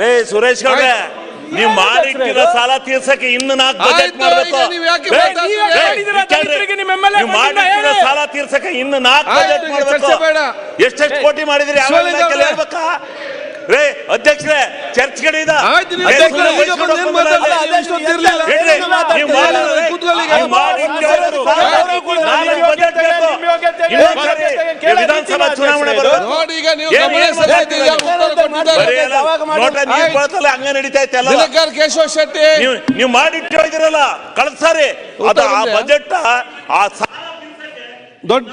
ರೇ ಸುರೇಶ್ ಗೌಡ್ರೆ ನೀವ್ ಮಾಡಿಟ್ಟಿರೋ ಸಾಲ ತೀರ್ಸಕ್ಕೆ ಇನ್ನು ನಾಲ್ಕು ಬಜೆಟ್ ಮಾಡ್ಬೇಕು. ನೀವು ಮಾಡಿಟ್ಟಿರೋ ಸಾಲ ತೀರ್ಸಕ್ಕೆ ಇನ್ನು ನಾಲ್ಕು ಬಜೆಟ್ ಮಾಡಬೇಕು. ಎಷ್ಟೆಷ್ಟು ಕೋಟಿ ಮಾಡಿದ್ರಿ ಯಾವ ಹೇಳ್ಬೇಕಾ? ರೇ ಅಧ್ಯಕ್ಷರೇ ಚರ್ಚ್ ವಿಧಾನಸಭಾ ಚುನಾವಣೆ ಹಂಗ ನಡೀತಾ ಇತ್ತು ಎಲ್ಲ. ದಿನಕರ್ ಕೇಶವ ಶೆಟ್ಟಿ. ನೀವು ಕಳೆದ ಸಾರಿ. ಅದು ಆ ಬಜೆಟ್ ಆ ಸ- ದೊಡ್ಡ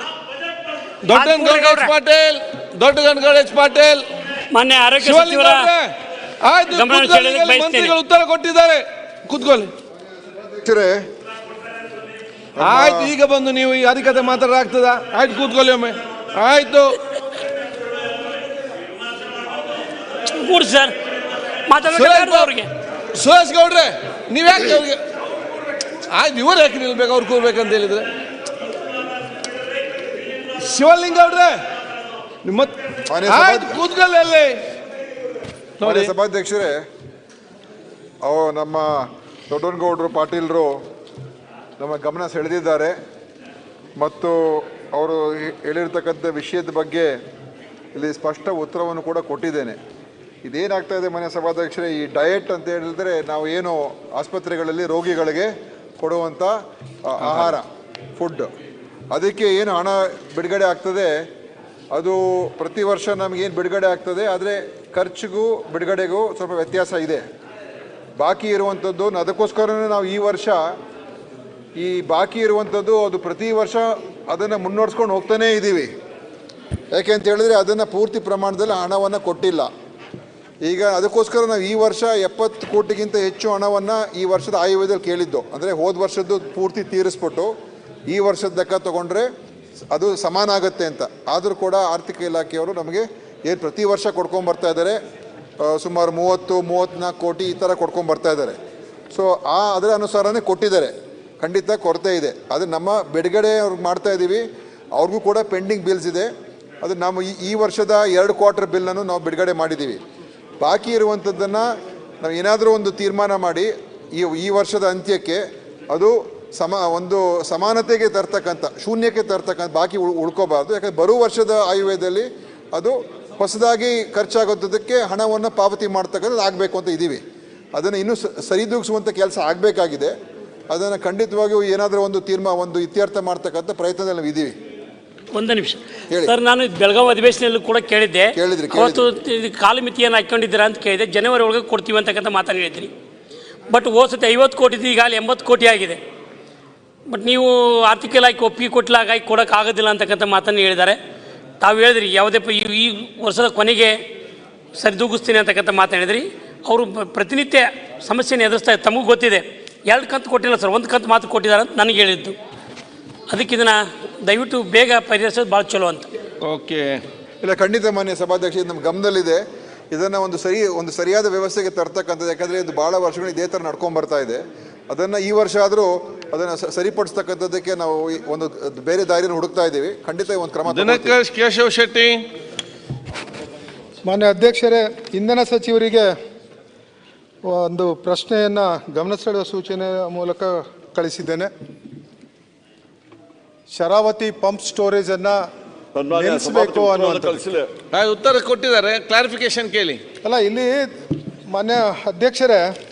ದೊಡ್ಡ ಗಣೇಶ್ ಪಾಟೀಲ್ ದೊಡ್ಡ ಗಣೇಶ್ ಪಾಟೀಲ್. ಮಾನ್ಯ ಆರೋಗ್ಯ ಸಚಿವರ ಗಮನ ಸೆಳೆಯಲಿಕ್ಕೆ ಮಂತ್ರಿಗಳು ಉತ್ತರ ಕೊಟ್ಟಿದ್ದಾರೆ. ಕೂತ್ಕೊಳ್ಳಿ. ಆಯ್ತು ಈಗ ಬಂದು ನೀವು ಈ ಅಧಿಕತೆ ಮಾತಾಡಾಗ್ತದ ಆಯ್ತು ಕೂತ್ಕೊಳ್ಳಿ ಒಮ್ಮೆ. ಆಯ್ತು. ಕೂಡಿ ಸರ್. ಮಾತಾಡೋದು ಅವ್ರಿಗೆ? ಸುರೇಶ್ ಗೌಡ್ರೆ ನೀವ್ ಯಾಕೆ ಅವ್ರಿಗೆ? ಆಯ್ತು ಇವ್ರು ಯಾಕೆ ನಿಲ್ಬೇಕು? ಅವ್ರು ಕೂರ್ಬೇಕಂತ ಹೇಳಿದ್ರೆ. ಶಿವಲಿಂಗ ಅವ್ರೆ ನೋಡಿ. ಸಭಾಧ್ಯಕ್ಷರೇ ಅವು ನಮ್ಮ ದೊಡ್ಡನಗೌಡರು ಪಾಟೀಲ್ರು ನಮ್ಮ ಗಮನ ಸೆಳೆದಿದ್ದಾರೆ. ಮತ್ತು ಅವರು ಹೇಳಿರ್ತಕ್ಕಂಥ ವಿಷಯದ ಬಗ್ಗೆ ಇಲ್ಲಿ ಸ್ಪಷ್ಟ ಉತ್ತರವನ್ನು ಕೂಡ ಕೊಟ್ಟಿದ್ದೇನೆ. ಇದೇನಾಗ್ತಾ ಇದೆ ಮನೆ ಸಭಾಧ್ಯಕ್ಷರೇ ಈ ಡಯಟ್ ಅಂತ ಹೇಳಿದ್ರೆ ನಾವು ಏನು ಆಸ್ಪತ್ರೆಗಳಲ್ಲಿ ರೋಗಿಗಳಿಗೆ ಕೊಡುವಂಥ ಆಹಾರ ಫುಡ್ ಅದಕ್ಕೆ ಏನು ಹಣ ಬಿಡುಗಡೆ ಆಗ್ತದೆ? ಅದು ಪ್ರತಿ ವರ್ಷ ನಮಗೇನು ಬಿಡುಗಡೆ ಆಗ್ತದೆ, ಆದರೆ ಖರ್ಚಿಗೂ ಬಿಡುಗಡೆಗೂ ಸ್ವಲ್ಪ ವ್ಯತ್ಯಾಸ ಇದೆ. ಬಾಕಿ ಇರುವಂಥದ್ದು ಅದಕ್ಕೋಸ್ಕರನೇ ನಾವು ಈ ವರ್ಷ ಈ ಬಾಕಿ ಇರುವಂಥದ್ದು ಅದು ಪ್ರತಿ ವರ್ಷ ಅದನ್ನು ಮುನ್ನಡೆಸ್ಕೊಂಡು ಹೋಗ್ತಾನೇ ಇದ್ದೀವಿ ಯಾಕೆ ಅಂತ ಹೇಳಿದ್ರೆ ಅದನ್ನು ಪೂರ್ತಿ ಪ್ರಮಾಣದಲ್ಲಿ ಹಣವನ್ನು ಕೊಟ್ಟಿಲ್ಲ. ಈಗ ಅದಕ್ಕೋಸ್ಕರ ನಾವು ಈ ವರ್ಷ ಎಪ್ಪತ್ತು ಕೋಟಿಗಿಂತ ಹೆಚ್ಚು ಹಣವನ್ನು ಈ ವರ್ಷದ ಆಯವ್ಯದಲ್ಲಿ ಕೇಳಿದ್ದು. ಅಂದರೆ ಹೋದ ವರ್ಷದ್ದು ಪೂರ್ತಿ ತೀರಿಸ್ಬಿಟ್ಟು ಈ ವರ್ಷದ ಲೆಕ್ಕ ತಗೊಂಡ್ರೆ ಅದು ಸಮಾನ ಆಗುತ್ತೆ ಅಂತ. ಆದರೂ ಕೂಡ ಆರ್ಥಿಕ ಇಲಾಖೆಯವರು ನಮಗೆ ಏನು ಪ್ರತಿ ವರ್ಷ ಕೊಡ್ಕೊಂಬರ್ತಾ ಇದ್ದಾರೆ ಸುಮಾರು ಮೂವತ್ತು ಮೂವತ್ತ್ನಾಲ್ಕು ಕೋಟಿ ಈ ಥರ ಕೊಡ್ಕೊಂಬರ್ತಾ ಇದ್ದಾರೆ ಸೊ ಆ ಅದರ ಅನುಸಾರನೇ ಕೊಟ್ಟಿದ್ದಾರೆ. ಖಂಡಿತ ಕೊರತೆ ಇದೆ. ಅದು ನಮ್ಮ ಬಿಡುಗಡೆ ಅವ್ರಿಗೆ ಮಾಡ್ತಾ ಇದ್ದೀವಿ ಅವ್ರಿಗೂ ಕೂಡ ಪೆಂಡಿಂಗ್ ಬಿಲ್ಸ್ ಇದೆ. ಅದು ಈ ಈ ವರ್ಷದ ಎರಡು ಕ್ವಾರ್ಟರ್ ಬಿಲ್ಲನ್ನು ನಾವು ಬಿಡುಗಡೆ ಮಾಡಿದ್ದೀವಿ ಬಾಕಿ ಇರುವಂಥದ್ದನ್ನು ನಾವು ಏನಾದರೂ ಒಂದು ತೀರ್ಮಾನ ಮಾಡಿ ಈ ಈ ವರ್ಷದ ಅಂತ್ಯಕ್ಕೆ ಅದು ಸಮ ಒಂದು ಸಮಾನತೆಗೆ ತರ್ತಕ್ಕಂಥ ಶೂನ್ಯಕ್ಕೆ ತರ್ತಕ್ಕಂಥ ಬಾಕಿ ಉಳ್ ಉಳ್ಕೋಬಾರ್ದು. ಯಾಕಂದರೆ ಬರುವ ವರ್ಷದ ಆಯುವ್ಯದಲ್ಲಿ ಅದು ಹೊಸದಾಗಿ ಖರ್ಚಾಗೋದಕ್ಕೆ ಹಣವನ್ನು ಪಾವತಿ ಮಾಡ್ತಕ್ಕಂಥದ್ದು ಆಗಬೇಕು ಅಂತ ಇದ್ದೀವಿ. ಅದನ್ನು ಇನ್ನೂ ಸರಿದೂಗಿಸುವಂಥ ಕೆಲಸ ಆಗಬೇಕಾಗಿದೆ. ಅದನ್ನು ಖಂಡಿತವಾಗಿಯೂ ಏನಾದರೂ ಒಂದು ತೀರ್ಮಾನ ಒಂದು ಇತ್ಯರ್ಥ ಮಾಡ್ತಕ್ಕಂಥ ಪ್ರಯತ್ನದಲ್ಲಿ ನಾವು ಇದ್ದೀವಿ. ಒಂದು ನಿಮಿಷ. ಸರ್ ನಾನು ಬೆಳಗಾವಿ ಅಧಿವೇಶನಲ್ಲೂ ಕೂಡ ಕೇಳಿದ್ದೆ. ಅವತ್ತು ಕಾಲಮಿತಿಯನ್ನು ಹಾಕೊಂಡಿದ್ದೀರಾ ಅಂತ ಕೇಳಿದೆ ಜನವರಿ ಒಳಗೆ ಕೊಡ್ತೀವಿ ಅಂತಕ್ಕಂಥ ಮಾತನಾಡಿದ್ರಿ ಬಟ್ ಬಟ್ ಹೋಸತಿ ಐವತ್ತು ಕೋಟಿ ಇದ್ದು ಈಗ ಅಲ್ಲಿ ಎಂಬತ್ತು ಕೋಟಿ ಆಗಿದೆ. ಬಟ್ ನೀವು ಆರ್ಥಿಕ ಇಲಾಖೆ ಒಪ್ಪಿಗೆ ಕೊಟ್ಟಲಾಗಿ ಕೊಡೋಕೆ ಆಗೋದಿಲ್ಲ ಅಂತಕ್ಕಂಥ ಮಾತನ್ನು ಹೇಳಿದ್ದಾರೆ. ತಾವು ಹೇಳಿದ್ರಿ, ಯಾವುದೇ ಈ- ವರ್ಷದ ಕೊನೆಗೆ ಸರಿದೂಗಿಸ್ತೀನಿ ಅಂತಕ್ಕಂಥ ಮಾತು ಹೇಳಿದ್ರಿ. ಅವರು ಪ್ರತಿನಿತ್ಯ ಸಮಸ್ಯೆನ ಎದುರಿಸ್ತಾ ತಮಗೂ ಗೊತ್ತಿದೆ. ಎರಡು ಕಂತು ಕೊಟ್ಟಿಲ್ಲ ಸರ್, ಒಂದು ಕಂತು ಮಾತು ಕೊಟ್ಟಿದ್ದಾರೆ ಅಂತ ನನಗೆ ಹೇಳಿದ್ದು. ಅದಕ್ಕೆ ಇದನ್ನು ದಯವಿಟ್ಟು ಬೇಗ ಪರಿಹರಿಸೋದು ಭಾಳ ಚಲೋ ಅಂತ. ಓಕೆ. ಇಲ್ಲ, ಖಂಡಿತ ಮಾನ್ಯ ಸಭಾಧ್ಯಕ್ಷ, ಇದು ನಮ್ಮ ಗಮನದಲ್ಲಿದೆ. ಇದನ್ನು ಒಂದು ಸರಿ, ಒಂದು ಸರಿಯಾದ ವ್ಯವಸ್ಥೆಗೆ ತರ್ತಕ್ಕಂಥದ್ದು, ಯಾಕಂದರೆ ಇದು ಭಾಳ ವರ್ಷಗಳು ಇದೇ ಥರ ನಡ್ಕೊಂಡು ಬರ್ತಾ ಇದೆ. ಅದನ್ನು ಈ ವರ್ಷ ಆದರೂ ಅದನ್ನು ಸ- ಸರಿಪಡಿಸ್ತಕ್ಕಂಥದ್ದಕ್ಕೆ ನಾವು ಈ ಒಂದು ಬೇರೆ ದಾರಿಯನ್ನು ಹುಡುಕ್ತಾ ಇದ್ದೀವಿ. ಖಂಡಿತ ಒಂದು ಕ್ರಮ ಕೇಶವ ಶೆಟ್ಟಿ. ಮಾನ್ಯ ಅಧ್ಯಕ್ಷರೇ ಇಂಧನ ಸಚಿವರಿಗೆ ಒಂದು ಪ್ರಶ್ನೆಯನ್ನು ಗಮನ ಸೆಳೆಯುವ ಸೂಚನೆ ಮೂಲಕ ಕಳಿಸಿದ್ದೇನೆ. ಶರಾವತಿ ಪಂಪ್ ಸ್ಟೋರೇಜನ್ನು ನಿಲ್ಲಿಸಬೇಕು ಅನ್ನೋ ಉತ್ತರ ಕೊಟ್ಟಿದ್ದಾರೆ ಕ್ಲಾರಿಫಿಕೇಶನ್ ಕೇಳಿ. ಅಲ್ಲ ಇಲ್ಲಿ ಮಾನ್ಯ ಅಧ್ಯಕ್ಷರೇ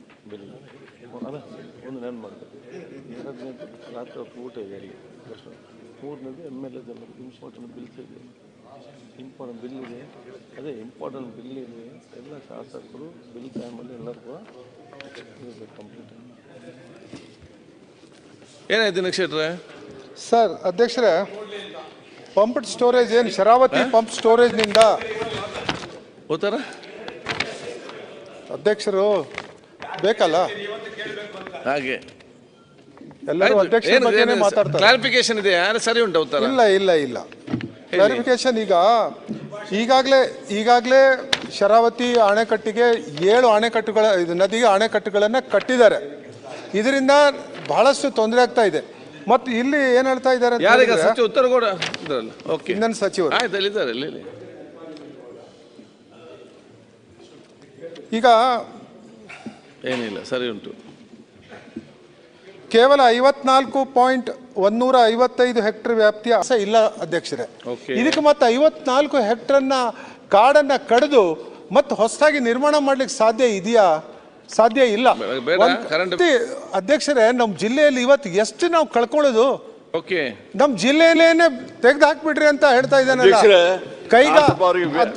ಅಲ್ಲ ಒಂದು ನೆನ್ ಮಾಡ್ಕೊಳ್ಳಿ ಎರಡನೇದು ರಾತ್ರಿ ಹೊತ್ತು ಊಟ ಇದೆ ಅಲ್ಲಿ. ಮೂರನೇದು M L A important bills ಇದೆ. ಇಂಪಾರ್ಟೆಂಟ್ ಬಿಲ್ ಇದೆ. ಅದೇ ಇಂಪಾರ್ಟೆಂಟ್ ಬಿಲ್ ಇದೆ. ಎಲ್ಲ ಶಾಸಕರು ಬಿಲ್ ಟೈಮಲ್ಲಿ ಎಲ್ಲರೂ ಕೂಡ ಕಂಪ್ಲೀಟ್ ಏನಾಯ್ತು ನಕ್ಷೇತ್ರ? ಸರ್ ಅಧ್ಯಕ್ಷರೇ ಪಂಪ್ಡ್ ಸ್ಟೋರೇಜ್ ಏನು ಶರಾವತಿ ಪಂಪ್ ಸ್ಟೋರೇಜ್ನಿಂದ ಉತ್ತರ ಅಧ್ಯಕ್ಷರು ಬೇಕಲ್ಲ? ಹಾಗೆ. ಎಲ್ಲರೂ ಅಧ್ಯಕ್ಷರ ಬಗ್ಗೆನೇ ಮಾತಾಡ್ತಾರೆ. ಕ್ಲಾರಿಫಿಕೇಶನ್ ಇದೆ ಯಾರು ಸರಿ ಉಂಟು ಉತ್ತರ? ಇಲ್ಲ ಇಲ್ಲ ಇಲ್ಲ. ಕ್ಲಾರಿಫಿಕೇಶನ್ ಈಗ ಈಗಾಗಲೇ ಈಗಾಗಲೇ ಶರಾವತಿ ಅಣೆಕಟ್ಟಿಗೆ ಏಳು ಅಣೆಕಟ್ಟುಗಳ ಇದು ನದಿಗೆ ಅಣೆಕಟ್ಟುಗಳನ್ನು ಕಟ್ಟಿದ್ದಾರೆ. ಇದರಿಂದ ಬಹಳಷ್ಟು ತೊಂದರೆ ಆಗ್ತಾ ಇದೆ. ಮತ್ತು ಇಲ್ಲಿ ಏನು ಹೇಳ್ತಾ ಇದ್ದಾರೆ ಯಾರೀಗ ಸಚಿವ ಉತ್ತರ ಕೂಡ ಇದ್ರಲ್ಲ ಓಕೆ. ಸಚಿವರು. ಆಯ್ತು. ಈಗ ಏನಿಲ್ಲ ಸರಿ ಉಂಟು. ಕೇವಲ ಐವತ್ನಾಲ್ಕು ಪಾಯಿಂಟ್ ಒಂದೂರ ಐವತ್ತೈದು ಹೆಕ್ಟರ್ ವ್ಯಾಪ್ತಿಯ ಅಸ ಇಲ್ಲ ಅಧ್ಯಕ್ಷರೇ. Okay. ಇದಕ್ಕೆ ಮತ್ತೆ ಐವತ್ನಾಲ್ಕು ಹೆಕ್ಟರ್ನ ಕಾಡನ್ನ ಕಡಿದು ಮತ್ತೆ ಹೊಸದಾಗಿ ನಿರ್ಮಾಣ ಮಾಡ್ಲಿಕ್ಕೆ ಸಾಧ್ಯ ಇದೆಯಾ? ಸಾಧ್ಯ ಇಲ್ಲ. ಬೇಡ, ಒಂದ್ current- ಅಧ್ಯಕ್ಷರೇ ನಮ್ಮ ಜಿಲ್ಲೆಯಲ್ಲಿ ಇವತ್ತು ಎಷ್ಟು ನಾವು ಕಳ್ಕೊಳ್ಳೋದು? ಓಕೆ. ನಮ್ಮ ಜಿಲ್ಲೆಯಲ್ಲೇನೆ ತೆಗೆದು ಹಾಕ್ಬಿಡ್ರಿ ಅಂತ ಹೇಳ್ತಾ ಇದ್ದಾನೆ ಅಧ್ಯಕ್ಷರೇ, ಕೈಗ ನಾನು ಸ್ವಲ್ಪ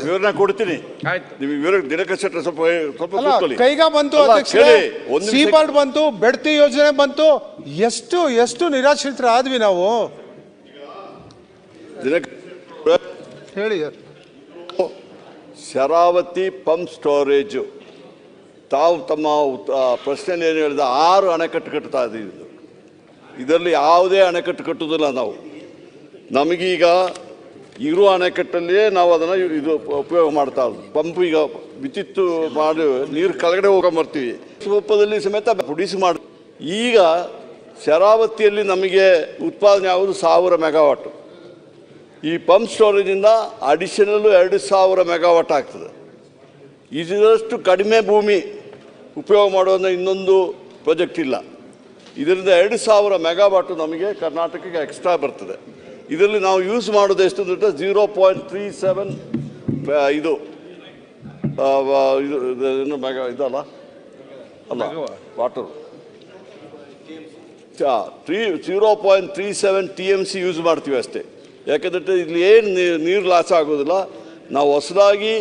ವಿವರಣೆ ಕೊಡ್ತೀನಿ. ಆಯ್ತು. ನಿಮಗೆ ವಿವರ ದಿನಕ ಶೆಟ್ಟರ್ ಸ್ವಲ್ಪ ಸ್ವಲ್ಪ ಕೂತ್ಕೊಳ್ಳಿ. ಕೈಗ ಬಂತು ಅಧ್ಯಕ್ಷರೇ. ಸೀಬಾರ್ಡ್ ಬಂತು ಬೆಡ್ತಿ ಯೋಜನೆ ಬಂತು. ಎಷ್ಟು ಎಷ್ಟು ನಿರಾಶ್ರಿತರ ಆದ್ವಿ ನಾವು? ಹೇಳಿ. Sharavathi pump storage. ತಾವು ತಮ್ಮ ಪ್ರಶ್ನೆಯಲ್ಲಿ ಏನು ಹೇಳಿದ ಆರು ಅಣೆಕಟ್ಟು ಕಟ್ತಾ ಇದ್ದೀವಿ. ಇದು. ಇದರಲ್ಲಿ ಯಾವುದೇ ಅಣೆಕಟ್ಟು ಕಟ್ಟುವುದಿಲ್ಲ ನಾವು. ನಮಗೀಗ ಇರುವ ಅಣೆಕಟ್ಟಲ್ಲಿಯೇ ನಾವು ಅದನ್ನು ಇದು ಉಪಯೋಗ ಮಾಡ್ತಾ ಪಂಪ್ ಈಗ ವಿದ್ಯುತ್ ಮಾಡಿ, ನೀರು ಕೆಳಗಡೆ ಹೋಗೊಂಬರ್ತೀವಿ ಸ್ವಲ್ಪದಲ್ಲಿ ಸಮೇತ ಪುಡಿಸಿ ಮಾಡಿ, ಈಗ ಶರಾವತಿಯಲ್ಲಿ ನಮಗೆ ಉತ್ಪಾದನೆ ಆಗೋದು ಸಾವಿರ ಮೆಗಾವಾಟು. ಈ ಪಂಪ್ ಸ್ಟೋರೇಜಿಂದ ಅಡಿಷನಲ್ಲು ಎರಡು ಸಾವಿರ ಮೆಗಾವಾಟ್ ಆಗ್ತದೆ. ಇದರಷ್ಟು ಕಡಿಮೆ ಭೂಮಿ ಉಪಯೋಗ ಮಾಡುವಂಥ ಇನ್ನೊಂದು ಪ್ರಾಜೆಕ್ಟ್ ಇಲ್ಲ. ಇದರಿಂದ ಎರಡು ಸಾವಿರ ಮೆಗಾವಾಟು ನಮಗೆ ಕರ್ನಾಟಕಕ್ಕೆ ಎಕ್ಸ್ಟ್ರಾ ಬರ್ತದೆ. ಇದರಲ್ಲಿ ನಾವು ಯೂಸ್ ಮಾಡೋದು ಎಷ್ಟು ಅಂತ ಜೀರೋ ಪಾಯಿಂಟ್ ತ್ರೀ ಸೆವೆನ್ ಇದು ಇದು ಮೆಗಾ ಇದಲ್ಲ? ಅಲ್ಲ water three zero point three seven T M C use ಮಾಡ್ತೀವಿ ಅಷ್ಟೇ. ಯಾಕೆಂದ್ರೆ ಇಲ್ಲಿ ಏನು ನೀರು ಲಾಸ್ ಆಗೋದಿಲ್ಲ. ನಾವು ಹೊಸದಾಗಿ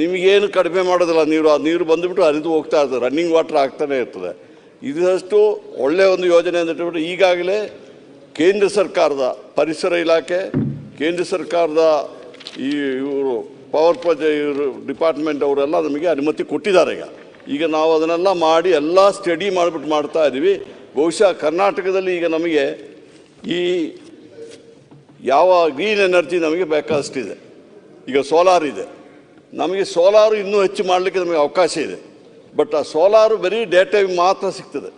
ನಿಮಗೇನು ಕಡಿಮೆ ಮಾಡೋದಿಲ್ಲ ನೀರು. ಆ ನೀರು ಬಂದುಬಿಟ್ಟು ಹರಿದು ಹೋಗ್ತಾ ಇರ್ತದೆ. ರನ್ನಿಂಗ್ ವಾಟರ್ ಆಗ್ತಾನೆ ಇರ್ತದೆ. ಇದಷ್ಟು ಒಳ್ಳೆಯ ಒಂದು ಯೋಜನೆ ಅಂತ ಹೇಳ್ಬಿಟ್ಟು ಈಗಾಗಲೇ ಕೇಂದ್ರ ಸರ್ಕಾರದ ಪರಿಸರ ಇಲಾಖೆ, ಕೇಂದ್ರ ಸರ್ಕಾರದ ಈ ಇವರು ಪವರ್ ಪ ಇವರು ಡಿಪಾರ್ಟ್ಮೆಂಟ್ ಅವರೆಲ್ಲ ನಮಗೆ ಅನುಮತಿ ಕೊಟ್ಟಿದ್ದಾರೆ ಈಗ. ಈಗ ನಾವು ಅದನ್ನೆಲ್ಲ ಮಾಡಿ ಎಲ್ಲ ಸ್ಟಡಿ ಮಾಡಿಬಿಟ್ಟು ಮಾಡ್ತಾ ಇದ್ದೀವಿ. ಬಹುಶಃ ಕರ್ನಾಟಕದಲ್ಲಿ ಈಗ ನಮಗೆ ಈ ಯಾವ ಗ್ರೀನ್ ಎನರ್ಜಿ ನಮಗೆ ಬೇಕಾದಷ್ಟಿದೆ. ಈಗ ಸೋಲಾರ್ ಇದೆ. ನಮಗೆ ಸೋಲಾರು ಇನ್ನೂ ಹೆಚ್ಚು ಮಾಡಲಿಕ್ಕೆ ನಮಗೆ ಅವಕಾಶ ಇದೆ. ಬಟ್ ಆ ಸೋಲಾರು ಬರೀ ಡೇ ಟೈಮ್ ಮಾತ್ರ ಸಿಗ್ತದೆ.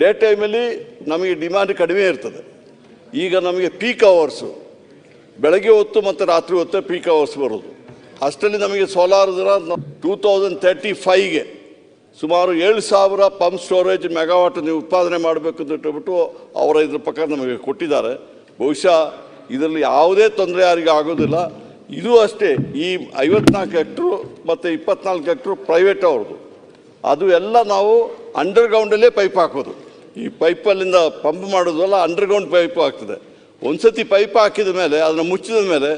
ಡೇ ಟೈಮಲ್ಲಿ ನಮಗೆ ಡಿಮ್ಯಾಂಡ್ ಕಡಿಮೆ ಇರ್ತದೆ. ಈಗ ನಮಗೆ ಪೀಕ್ ಅವರ್ಸು ಬೆಳಗ್ಗೆ ಹೊತ್ತು ಮತ್ತು ರಾತ್ರಿ ಹೊತ್ತು ಪೀಕ್ ಅವರ್ಸ್ ಬರೋದು. ಅಷ್ಟರಲ್ಲಿ ನಮಗೆ ಸೋಲಾರ್ ಟೂ ತೌಸಂಡ್ ತರ್ಟಿ ಫೈವ್ಗೆ ಸುಮಾರು ಏಳು ಸಾವಿರ ಪಂಪ್ ಸ್ಟೋರೇಜ್ ಮೆಗಾವಾಟ್ ನೀವು ಉತ್ಪಾದನೆ ಮಾಡಬೇಕು ಅಂತ ಹೇಳ್ಬಿಟ್ಟು ಅವರ ಇದ್ರ ಪ್ರಕಾರ ನಮಗೆ ಕೊಟ್ಟಿದ್ದಾರೆ. ಬಹುಶಃ ಇದರಲ್ಲಿ ಯಾವುದೇ ತೊಂದರೆ ಯಾರಿಗೆ ಆಗೋದಿಲ್ಲ. ಇದು ಅಷ್ಟೇ, ಈ ಐವತ್ನಾಲ್ಕು ಹೆಕ್ಟ್ರು ಮತ್ತು ಇಪ್ಪತ್ನಾಲ್ಕು ಹೆಕ್ಟ್ರು ಪ್ರೈವೇಟ್ ಅವ್ರದ್ದು. ಅದು ಎಲ್ಲ ನಾವು ಅಂಡರ್ಗ್ರೌಂಡಲ್ಲೇ ಪೈಪ್ ಹಾಕೋದು. ಈ ಪೈಪಲ್ಲಿಂದ ಪಂಪ್ ಮಾಡೋದಲ್ಲ ಅಂಡರ್ಗ್ರೌಂಡ್ ಪೈಪ್ ಆಗ್ತದೆ. ಒಂದ್ಸತಿ ಪೈಪ್ ಹಾಕಿದ ಮೇಲೆ, ಅದನ್ನು ಮುಚ್ಚಿದ ಮೇಲೆ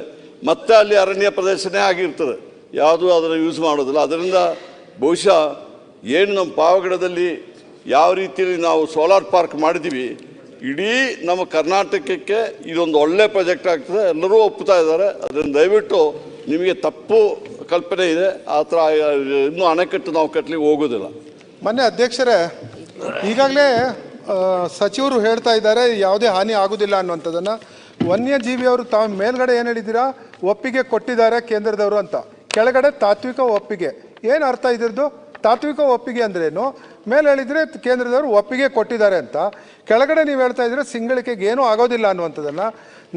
ಮತ್ತೆ ಅಲ್ಲಿ ಅರಣ್ಯ ಪ್ರದೇಶನೇ ಆಗಿರ್ತದೆ. ಯಾವುದು ಅದನ್ನು ಯೂಸ್ ಮಾಡೋದಿಲ್ಲ. ಅದರಿಂದ ಬಹುಶಃ ಏನು ನಮ್ಮ ಪಾವಗಡದಲ್ಲಿ ಯಾವ ರೀತಿಯಲ್ಲಿ ನಾವು ಸೋಲಾರ್ ಪಾರ್ಕ್ ಮಾಡಿದ್ದೀವಿ ಇಡೀ ನಮ್ಮ ಕರ್ನಾಟಕಕ್ಕೆ ಇದೊಂದು ಒಳ್ಳೆ ಪ್ರಾಜೆಕ್ಟ್ ಆಗ್ತದೆ. ಎಲ್ಲರೂ ಒಪ್ಪುತ್ತಾ ಇದ್ದಾರೆ. ಅದರಿಂದ ದಯವಿಟ್ಟು ನಿಮಗೆ ತಪ್ಪು ಕಲ್ಪನೆ ಇದೆ, ಆ ಥರ ಇನ್ನೂ ಅಣೆಕಟ್ಟು ನಾವು ಕಟ್ಟಲಿಕ್ಕೆ ಹೋಗೋದಿಲ್ಲ. ಮೊನ್ನೆ ಅಧ್ಯಕ್ಷರೇ, ಈಗಾಗಲೇ ಸಚಿವರು ಹೇಳ್ತಾ ಇದ್ದಾರೆ, ಯಾವುದೇ ಹಾನಿ ಆಗೋದಿಲ್ಲ ಅನ್ನುವಂಥದ್ದನ್ನು. ವನ್ಯಜೀವಿಯವರು ತಾವು ಮೇಲ್ಗಡೆ ಏನು ಹೇಳಿದ್ದೀರಾ? ಒಪ್ಪಿಗೆ ಕೊಟ್ಟಿದ್ದಾರೆ ಕೇಂದ್ರದವರು ಅಂತ. ಕೆಳಗಡೆ ತಾತ್ವಿಕ ಒಪ್ಪಿಗೆ. ಏನು ಅರ್ಥ ಇದ್ದಿರೋದು ತಾತ್ವಿಕ ಒಪ್ಪಿಗೆ ಅಂದ್ರೇನು? ಮೇಲೆ ಹೇಳಿದರೆ ಕೇಂದ್ರದವರು ಒಪ್ಪಿಗೆ ಕೊಟ್ಟಿದ್ದಾರೆ ಅಂತ. ಕೆಳಗಡೆ ನೀವು ಹೇಳ್ತಾ ಇದ್ರೆ ಸಿಂಗಳಿಕೆಗೆ ಏನೂ ಆಗೋದಿಲ್ಲ ಅನ್ನುವಂಥದ್ದನ್ನು.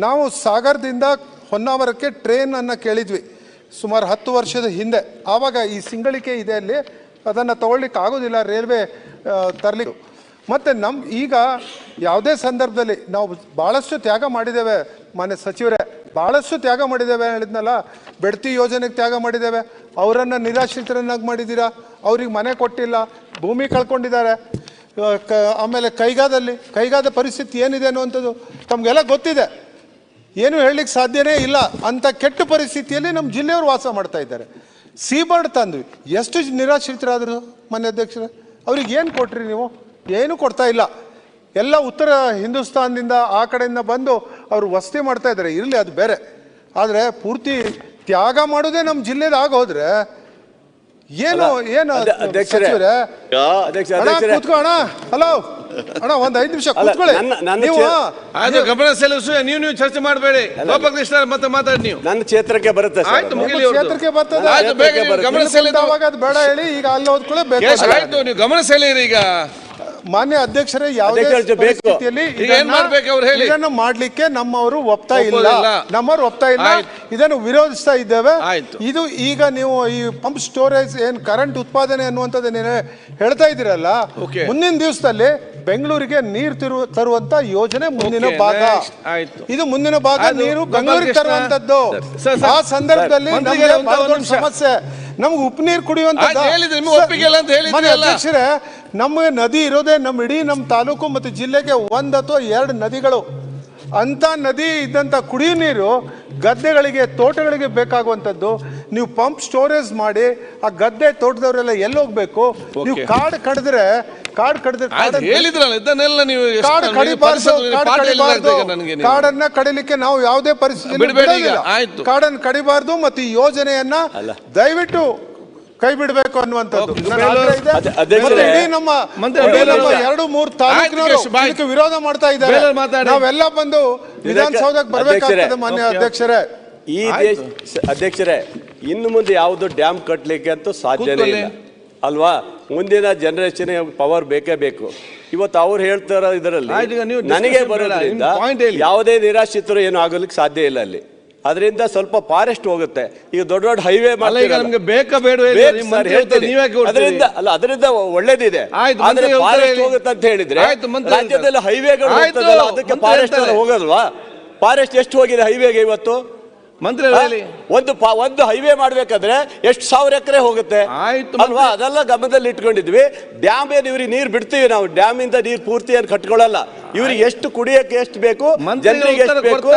ನಾವು ಸಾಗರದಿಂದ ಹೊನ್ನಾವರಕ್ಕೆ ಟ್ರೈನನ್ನು ಕೇಳಿದ್ವಿ. ಸುಮಾರು ಹತ್ತು ವರ್ಷದ ಹಿಂದೆ, ಆವಾಗ ಈ ಸಿಂಗಳಿಕೆ ಇದೆ ಅಲ್ಲಿ. ಅದನ್ನು ತಗೊಳ್ಳಿಕ್ಕೆ ಆಗೋದಿಲ್ಲ ರೈಲ್ವೆ ತರಲಿಕ್ಕೆ ಮತ್ತು ನಮ್ಮ ಈಗ ಯಾವುದೇ ಸಂದರ್ಭದಲ್ಲಿ ನಾವು ಭಾಳಷ್ಟು ತ್ಯಾಗ ಮಾಡಿದ್ದೇವೆ, ಮಾನ್ಯ ಸಚಿವರೇ. ಭಾಳಷ್ಟು ತ್ಯಾಗ ಮಾಡಿದ್ದೇವೆ ಹೇಳಿದ್ನಲ್ಲ, ಬೆಡ್ತಿ ಯೋಜನೆಗೆ ತ್ಯಾಗ ಮಾಡಿದ್ದೇವೆ. ಅವರನ್ನು ನಿರಾಶ್ರಿತರನ್ನಾಗಿ ಮಾಡಿದ್ದೀರಾ? ಅವ್ರಿಗೆ ಮನೆ ಕೊಟ್ಟಿಲ್ಲ, ಭೂಮಿ ಕಳ್ಕೊಂಡಿದ್ದಾರೆ. ಕ, ಆಮೇಲೆ ಕೈಗಾದಲ್ಲಿ, ಕೈಗಾದ ಪರಿಸ್ಥಿತಿ ಏನಿದೆ ಅನ್ನುವಂಥದ್ದು ತಮಗೆಲ್ಲ ಗೊತ್ತಿದೆ. ಏನು ಹೇಳಲಿಕ್ಕೆ ಸಾಧ್ಯನೇ ಇಲ್ಲ ಅಂತ ಕೆಟ್ಟ ಪರಿಸ್ಥಿತಿಯಲ್ಲಿ ನಮ್ಮ ಜಿಲ್ಲೆಯವರು ವಾಸ ಮಾಡ್ತಾ ಇದ್ದಾರೆ. ಸೀಬರ್ಡ್ ತಂದ್ವಿ. ಎಷ್ಟು ನಿರಾಶ್ರಿತರಾದರು ಮನೆ ಅಧ್ಯಕ್ಷರೇ? ಅವ್ರಿಗೆ ಏನು ಕೊಟ್ರಿ ನೀವು? ಏನು ಕೊಡ್ತಾ ಇಲ್ಲ. ಎಲ್ಲ ಉತ್ತರ ಹಿಂದೂಸ್ತಾನದಿಂದ ಆ ಕಡೆಯಿಂದ ಬಂದು ಅವರು ವಸತಿ ಮಾಡ್ತಾ ಇದ್ದಾರೆ. ಇರಲಿ, ಅದು ಬೇರೆ. ಆದರೆ ಪೂರ್ತಿ ತ್ಯಾಗ ಮಾಡೋದೇ ನಮ್ಮ ಜಿಲ್ಲೆದು ಆಗೋದ್ರೆ ಏನು ಏನು. ಸಚಿವರೇ? ಅಧ್ಯಕ್ಷ ಅಣ್ಣ ಅಧ್ಯಕ್ಷರೇ. ಕೂತ್ಕೋ ಅಣ್ಣ. ಹಲೋ ಅಣ್ಣ ಒಂದ್ ಐದು ನಿಮಿಷ ಕೂತ್ಕೊಳ್ಳಿ. ನೀವು ಅದು ಗಮನ ಸೆಲ್ಸು ನೀವು ನೀವು ಚರ್ಚೆ ಮಾಡಬೇಡಿ. ಗೋಪಾಲಕೃಷ್ಣ ಮತ್ತೆ ಮಾತಾಡಿ ನೀವು. ನನ್ನ ಕ್ಷೇತ್ರಕ್ಕೆ ಬರುತ್ತೆ ಸರ್. ಆಯ್ತು. ಕ್ಷೇತ್ರಕ್ಕೆ ಬರ್ತದೆ. ಆಯ್ತು ಬೇಗ ನೀವು ಗಮನ ಸೆಳೆದು. ಅವಾಗ ಅದು ಬೇಡ ಹೇಳಿ ಈಗ ಅಲ್ಲಿ ಹೋದ್ಕೊಳ್ಳೆ ಕೇಶ್ ಬೇಕು ಆಯ್ತು ನೀವು ಗಮನ ಸೆಳೆಯಿರಿ ಈಗ. ಮಾನ್ಯ ಅಧ್ಯಕ್ಷರೇ ಯಾವುದೇ ಅಧ್ಯಕ್ಷರೇ, ಬೇಕು. ಪರಿಸ್ಥಿತಿಯಲ್ಲಿ ಈಗ ಏನ್ ಇದನ್ನ- ಮಾಡ್ಬೇಕು ಅವ್ರು ಹೇಳಿ. ಇದನ್ನು ಮಾಡ್ಲಿಕ್ಕೆ ನಮ್ಮವರು ಒಪ್ತಾ ಇಲ್ಲ ಒಪ್ಪೋದಿಲ್ಲ. ನಮ್ಮವರು ಒಪ್ತಾ ಇಲ್ಲ ಆಯ್ತು. ಇದನ್ನು ವಿರೋಧಿಸ್ತಾ ಇದ್ದೇವೆ ಆಯ್ತು. ಇದು ಈಗ ನೀವು ಈ ಪಂಪ್ ಸ್ಟೋರೇಜ್ ಏನ್ ಕರೆಂಟ್ ಉತ್ಪಾದನೆ ಅನ್ನುವಂಥದ್ದನ್ನೇನು ಹೇಳ್ತಾ ಇದ್ದೀರಲ್ಲ Okay. ಮುಂದಿನ ದಿವಸದಲ್ಲಿ ಬೆಂಗಳೂರಿಗೆ ನೀರು ತಿರು ತರುವಂತ ಯೋಜನೆ ಮುಂದಿನ ಭಾಗ. ಇದು ಮುಂದಿನ ಭಾಗ ನೀರು ಬೆಂಗಳೂರಿಗೆ. ತರುವಂತದ್ದು. ಆ ಸಂದರ್ಭದಲ್ಲಿ ಸಮಸ್ಯೆ. ನಮ್ಗೆ ಉಪ್ಪು ನೀರು ನಿಮ್ಗೆ ಅಧ್ಯಕ್ಷರೇ ನಮಗೆ ನದಿ ಇರೋದೇ ನಮ್ಮ ಇಡೀ ನಮ್ಮ ತಾಲೂಕು ಮತ್ತು ಜಿಲ್ಲೆಗೆ ಒಂದು ಅಥವಾ ಎರಡು ನದಿಗಳು. ಅಂತ ನದಿ ಇದ್ದಂಥ ಕುಡಿಯೋ ನೀರು ಗದ್ದೆಗಳಿಗೆ ತೋಟಗಳಿಗೆ ಬೇಕಾಗುವಂಥದ್ದು. ನೀವು ಪಂಪ್ ಸ್ಟೋರೇಜ್ ಮಾಡಿ ಆ ಗದ್ದೆ ತೋಟದವರೆಲ್ಲ ಎಲ್ಲಿ ಹೋಗ್ಬೇಕು? ನೀವು ಕಾರ್ಡ್ ಕಾಡು ಕಡಿದ್ರೆ ಕಾರ್ಡ್ ಕಡಿದ್ರೆ ಹೇಳಿದ್ರಲ್ಲ ನೀವು ಕಾಡು ನೀವು ಕಡಿಬಾರ್ದು ಕಾಡು. ಕಾಡನ್ನ ಕಡಿಲಿಕ್ಕೆ ನಾವು ಯಾವುದೇ ಪರಿಸ್ಥಿತಿ ಬಿಡಬೇಡಿ ಈಗ, ಆಯ್ತು. ಕಾಡನ್ನು ಕಡಿಬಾರ್ದು ಮತ್ತೆ ಈ ಯೋಜನೆಯನ್ನ ದಯವಿಟ್ಟು ಕೈ ಬಿಡಬೇಕು ಅನ್ನುವಂಥದ್ದು. ನಮ್ಮ. ಎರಡು ಮೂರು ತಾಲೂಕಿನವರು ಇದಕ್ಕೆ ವಿರೋಧ ಮಾಡ್ತಾ ಇದ್ದಾರೆ. ನಾವೆಲ್ಲ ಬಂದು ವಿಧಾನಸೌಧಕ್ಕೆ ಬರ್ಬೇಕಾಗ್ತದೆ. ಮಾನ್ಯ. ಅಧ್ಯಕ್ಷರೇ ಈ ದೇಶ ಅಧ್ಯಕ್ಷರೇ ಇನ್ನು ಮುಂದೆ ಯಾವುದು ಡ್ಯಾಮ್ ಕಟ್ಟಲಿಕ್ಕೆ ಅಂತೂ ಸಾಧ್ಯನೇ ಇಲ್ಲ. ಅಲ್ವಾ? ಮುಂದಿನ ಜನರೇಷನ್ ಪವರ್ ಬೇಕೇ ಬೇಕು. ಇವತ್ತು ಅವ್ರು ಹೇಳ್ತಾರ ಇದರಲ್ಲಿ ನನಗೆ ಬರೋಲ್ಲ ಬರೋದ್ರಿಂದ ಯಾವುದೇ ನಿರಾಶ್ರಿತರು ಏನು ಆಗಲಿಕ್ಕೆ ಸಾಧ್ಯ ಇಲ್ಲ ಅಲ್ಲಿ. ಅದರಿಂದ ಸ್ವಲ್ಪ ಫಾರೆಸ್ಟ್ ಹೋಗುತ್ತೆ. ಈಗ ದೊಡ್ಡ ದೊಡ್ಡ ಹೈವೇ ಅಲ್ಲ ಈಗ ನಮ್ಗೆ ಬೇಕಾ ಬೇಡ ಬೇಕು ಸರ್, ಹೇಳ್ತೀನಿ. ನೀವೇ ಅದರಿಂದ ಅಲ್ಲ ಅದರಿಂದ ಒಳ್ಳೇದಿದೆ. ಆದ್ರೆ ಫಾರೆಸ್ಟ್ ಹೋಗುತ್ತೆ ಅಂತ ಹೇಳಿದ್ರೆ ರಾಜ್ಯದಲ್ಲಿ ಹೈವೇಗಳು ಅದಕ್ಕೆ ಫಾರೆಸ್ಟ್ ಹೋಗಲ್ವಾ? ಫಾರೆಸ್ಟ್ ಎಷ್ಟು ಹೋಗಿದೆ ಹೈವೇಗೆ ಇವತ್ತು? ಮಂತ್ರಿ ಹೇಳಿ ಒಂದು ಒಂದು ಹೈವೇ ಮಾಡ್ಬೇಕಾದ್ರೆ ಎಷ್ಟು ಸಾವಿರ ಎಕರೆ ಹೋಗುತ್ತೆ? ಆಯ್ತು, ಅಲ್ವಾ? ಅದೆಲ್ಲ ಗಮನದಲ್ಲಿ ಇಟ್ಕೊಂಡಿದ್ವಿ. ಡ್ಯಾಮ್ ಏನು ಇವ್ರಿಗೆ ನೀರು ಬಿಡ್ತೀವಿ ನಾವು. ಡ್ಯಾಮ್ ಇಂದ ನೀರು ಪೂರ್ತಿ ಏನು ಕಟ್ಕೊಳ್ಳಲ್ಲ ಇವ್ರಿಗೆ ಎಷ್ಟು ಕುಡಿಯಕ್ಕೆ ಎಷ್ಟು ಬೇಕು ಜನರಿಗೆ ಎಷ್ಟು ಬೇಕು?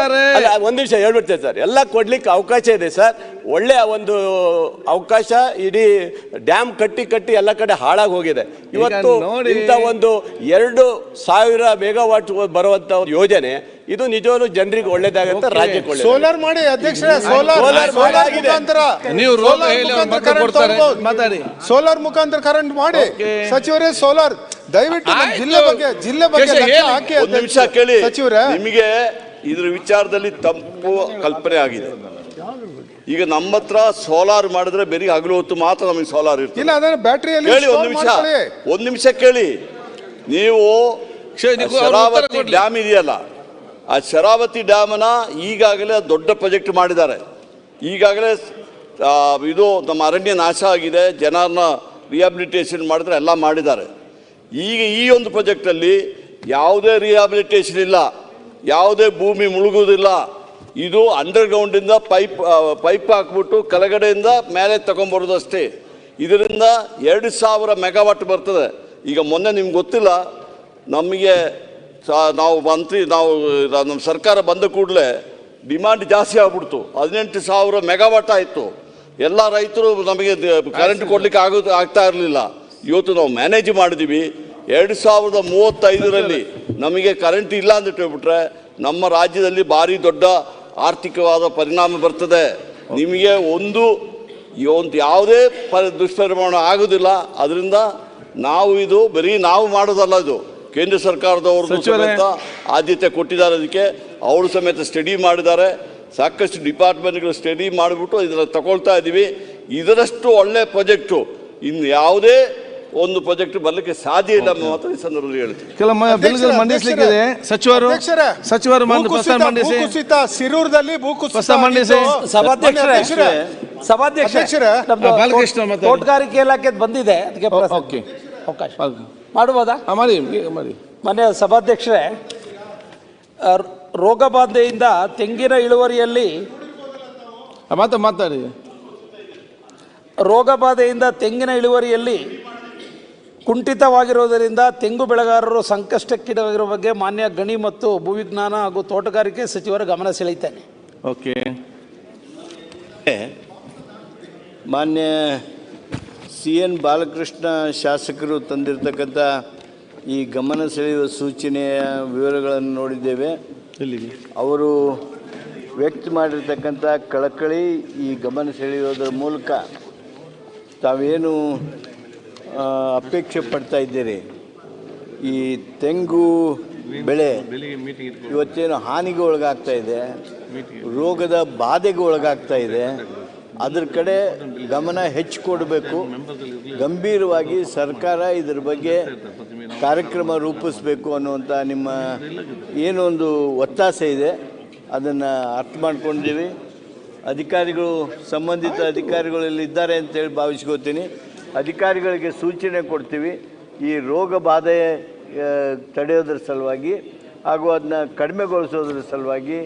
ಒಂದು ನಿಮಿಷ ಹೇಳ್ಬಿಡ್ತೇನೆ ಸರ್. ಎಲ್ಲ ಕೊಡ್ಲಿಕ್ಕೆ ಅವಕಾಶ ಇದೆ ಸರ್. ಒಳ್ಳೆ ಒಂದು ಅವಕಾಶ ಇಡೀ ಡ್ಯಾಮ್ ಕಟ್ಟಿ ಕಟ್ಟಿ ಎಲ್ಲ ಕಡೆ ಹಾಳಾಗಿ ಹೋಗಿದೆ. ಇವತ್ತು. ಇಂಥ ಒಂದು ಎರಡು ಸಾವಿರ ಮೆಗಾವಾಟ್ ಬರುವಂತ ಯೋಜನೆ ಇದು ನಿಜವಾಗ್ಲೂ ಜನರಿಗೆ ಒಳ್ಳೇದಾಗುತ್ತೆ. ರಾಜ್ಯಕ್ಕೆ ಸೋಲಾರ್ ಮಾಡಿ ಅಧ್ಯಕ್ಷ ಸೋಲಾರ್ ಸೋಲಾರ್. ಮುಖಾಂತರ ನೀವು ಸೋಲಾರ್ ಹೇಳಿ ಮುಖಾಂತರ ಕೊಡ್ತಾರೆ. ತರ್ಬೋದು. ಮಾತಾಡಿ. ಸೋಲಾರ್ ಮುಖಾಂತರ ಕರೆಂಟ್ ಮಾಡಿ ಸಚಿವರೇ ಸೋಲಾರ್ ದಯವಿಟ್ಟು ಜಿಲ್ಲೆ ಬಗ್ಗೆ ಜಿಲ್ಲೆ ಬಗ್ಗೆ ಹೇಳಿ. ಹಾಕಿ ನಿಮಿಷ ಕೇಳಿ ಸಚಿವರೇ ನಿಮಗೆ ಇದ್ರ ವಿಚಾರದಲ್ಲಿ ತಪ್ಪು ಕಲ್ಪನೆ ಆಗಿದೆ ಈಗ ನಮ್ಮ ಹತ್ರ ಸೋಲಾರ್ ಮಾಡಿದ್ರೆ ಬೆರಿ ಹಗಲು ಹೊತ್ತು ಮಾತ್ರ ನಮಗೆ ಸೋಲಾರ್ ಇರ್ತದೆ ಇಲ್ಲ ಅದನ್ನ ಬ್ಯಾಟ್ರಿಯಲ್ಲಿ ಕೇಳಿ ಒಂದು ನಿಮಿಷ ಒಂದು ನಿಮಿಷ ಕೇಳಿ ನೀವು ಶರಾವತಿ. ಡ್ಯಾಮ್ ಇದೆಯಲ್ಲ ಆ ಶರಾವತಿ ಡ್ಯಾಮನ್ನ ಈಗಾಗಲೇ ದೊಡ್ಡ ಪ್ರಾಜೆಕ್ಟ್ ಮಾಡಿದ್ದಾರೆ. ಈಗಾಗಲೇ ಇದು ನಮ್ಮ ಅರಣ್ಯ ನಾಶ ಆಗಿದೆ, ಜನರನ್ನ ರಿಹಾಬಿಲಿಟೇಷನ್ ಮಾಡಿದ್ರೆ ಎಲ್ಲ ಮಾಡಿದ್ದಾರೆ. ಈಗ ಈ ಒಂದು ಪ್ರಾಜೆಕ್ಟಲ್ಲಿ ಯಾವುದೇ ರಿಹಾಬಿಲಿಟೇಷನ್ ಇಲ್ಲ, ಯಾವುದೇ ಭೂಮಿ ಮುಳುಗುವುದಿಲ್ಲ. ಇದು ಅಂಡರ್ಗ್ರೌಂಡಿಂದ ಪೈಪ್ ಪೈಪ್ ಹಾಕ್ಬಿಟ್ಟು ಕೆಳಗಡೆಯಿಂದ ಮೇಲೆ ತಗೊಂಬರೋದಷ್ಟೇ ಇದರಿಂದ ಎರಡು ಸಾವಿರ ಮೆಗಾವಾಟ್ ಬರ್ತದೆ. ಈಗ ಮೊನ್ನೆ ನಿಮ್ಗೆ ಗೊತ್ತಿಲ್ಲ, ನಮಗೆ ನಾವು ಮಂತ್ರಿ ನಾವು ನಮ್ಮ ಸರ್ಕಾರ ಬಂದ ಕೂಡಲೇ ಡಿಮ್ಯಾಂಡ್ ಜಾಸ್ತಿ ಆಗ್ಬಿಡ್ತು. ಹದಿನೆಂಟು ಸಾವಿರ ಮೆಗಾವಾಟ್ ಆಯಿತು. ಎಲ್ಲ ರೈತರು ನಮಗೆ ಕರೆಂಟ್ ಕೊಡ್ಲಿಕ್ಕೆ ಆಗೋದು ಆಗ್ತಾ ಇರಲಿಲ್ಲ. ಇವತ್ತು ನಾವು ಮ್ಯಾನೇಜ್ ಮಾಡಿದ್ದೀವಿ ಎರಡು ಸಾವಿರದ ಮೂವತ್ತೈದರಲ್ಲಿ ನಮಗೆ ಕರೆಂಟ್ ಇಲ್ಲ ಅಂತ ಹೇಳ್ಬಿಟ್ರೆ ನಮ್ಮ ರಾಜ್ಯದಲ್ಲಿ ಭಾರಿ ದೊಡ್ಡ ಆರ್ಥಿಕವಾದ ಪರಿಣಾಮ ಬರ್ತದೆ. ನಿಮಗೆ ಒಂದು ಒಂದು ಯಾವುದೇ ಪ ದುಷ್ಪರಿಣಾಮ ಆಗೋದಿಲ್ಲ. ಅದರಿಂದ ನಾವು ಇದು ಬರೀ ನಾವು ಮಾಡೋದಲ್ಲ ಇದು. ಕೇಂದ್ರ ಸರ್ಕಾರದವರು ಸಚಿವರೇ. ಸಮೇತ ಆದ್ಯತೆ ಕೊಟ್ಟಿದ್ದಾರೆ ಅದಕ್ಕೆ. ಅವರು ಸಮೇತ ಸ್ಟಡಿ ಮಾಡಿದ್ದಾರೆ. ಸಾಕಷ್ಟು ಡಿಪಾರ್ಟ್ಮೆಂಟ್ಗಳು ಸ್ಟಡಿ ಮಾಡಿಬಿಟ್ಟು ಇದನ್ನು ತಗೊಳ್ತಾ ಇದ್ದೀವಿ ಇದರಷ್ಟು ಒಳ್ಳೆ ಪ್ರಾಜೆಕ್ಟು. ಇನ್ನು ಯಾವುದೇ ಒಂದು ಪ್ರಾಜೆಕ್ಟ್ ಬರಲಿಕ್ಕೆ ಸಾಧ್ಯ ಇಲ್ಲ ಮಾತ್ರ ಈ ಸಂದರ್ಭದಲ್ಲಿ ಹೇಳ್ತೀನಿ. ಕೆಲ ಬಿಲ್ಗಳು ಮಂಡಿಸಲಿಕ್ಕಿದೆ ಸಚಿವರು ಸಚಿವರು ಮಂಡಿಸಿ. ಭೂಕುಸಿತ ಸಿರೂರದಲ್ಲಿ ಭೂಕುಸಿತ ಮಂಡಿಸಿ. ಸಭಾಧ್ಯಕ್ಷರೇ ಸಭಾಧ್ಯಕ್ಷರೇ ತೋಟಗಾರಿಕೆ ಇಲಾಖೆ ಬಂದಿದೆ. ಅದಕ್ಕೆ ಓಕೆ. ಅವಕಾಶ. ಮಾಡ್ಬೋದಾ? ಮಾಡಿ ಮಾಡಿ. ಮನೆ ಸಭಾಧ್ಯಕ್ಷರೇ ಆ, ರೋಗ ಬಾಧೆಯಿಂದ ತೆಂಗಿನ ಇಳುವರಿಯಲ್ಲಿ ಆ, ಮಾತಾ ಮಾತಾಡಿ. ರೋಗ ಬಾಧೆಯಿಂದ ತೆಂಗಿನ ಇಳುವರಿಯಲ್ಲಿ ಕುಂಠಿತವಾಗಿರುವುದರಿಂದ ತೆಂಗು ಬೆಳೆಗಾರರು ಸಂಕಷ್ಟಕ್ಕೀಡಾಗಿರುವ ಬಗ್ಗೆ ಮಾನ್ಯ ಗಣಿ ಮತ್ತು ಭೂವಿಜ್ಞಾನ ಹಾಗೂ ತೋಟಗಾರಿಕೆ ಸಚಿವರ ಗಮನ ಸೆಳೆಯುತ್ತೇನೆ. ಓಕೆ. ಮಾನ್ಯ ಸಿ ಎನ್ ಬಾಲಕೃಷ್ಣ ಶಾಸಕರು ತಂದಿರತಕ್ಕಂಥ ಈ ಗಮನ ಸೆಳೆಯುವ ಸೂಚನೆಯ ವಿವರಗಳನ್ನು ನೋಡಿದ್ದೇವೆ. ಅವರು ವ್ಯಕ್ತ ಮಾಡಿರ್ತಕ್ಕಂಥ ಕಳಕಳಿ ಈ ಗಮನ ಸೆಳೆಯೋದರ ಮೂಲಕ ತಾವೇನು ಅಪೇಕ್ಷೆ ಪಡ್ತಾ ಇದ್ದೀರಿ? ಈ ತೆಂಗು ಬೆಳೆ ಇವತ್ತೇನು ಹಾನಿಗೆ ಒಳಗಾಗ್ತಾ ಇದೆ ರೋಗದ ಬಾಧೆಗೆ ಒಳಗಾಗ್ತಾ ಇದೆ ಅದ್ರ ಕಡೆ ಗಮನ ಹೆಚ್ಚು ಕೊಡಬೇಕು. ಗಂಭೀರವಾಗಿ ಸರ್ಕಾರ ಇದ್ರ ಬಗ್ಗೆ ಕಾರ್ಯಕ್ರಮ ರೂಪಿಸಬೇಕು ಅನ್ನುವಂಥ ನಿಮ್ಮ ಏನೊಂದು ಒತ್ತಾಸೆ ಇದೆ. ಅದನ್ನು ಅರ್ಥ ಮಾಡ್ಕೊಂಡಿದ್ದೀವಿ. ಅಧಿಕಾರಿಗಳು, ಸಂಬಂಧಿತ ಅಧಿಕಾರಿಗಳು ಇಲ್ಲಿ ಇದ್ದಾರೆ ಅಂತೇಳಿ ಭಾವಿಸ್ಕೋತೀನಿ. ಅಧಿಕಾರಿಗಳಿಗೆ ಸೂಚನೆ ಕೊಡ್ತೀವಿ. ಈ ರೋಗ ಬಾಧೆ ತಡೆಯೋದ್ರ ಸಲುವಾಗಿ ಹಾಗೂ ಅದನ್ನ ಕಡಿಮೆಗೊಳಿಸೋದ್ರ ಸಲುವಾಗಿ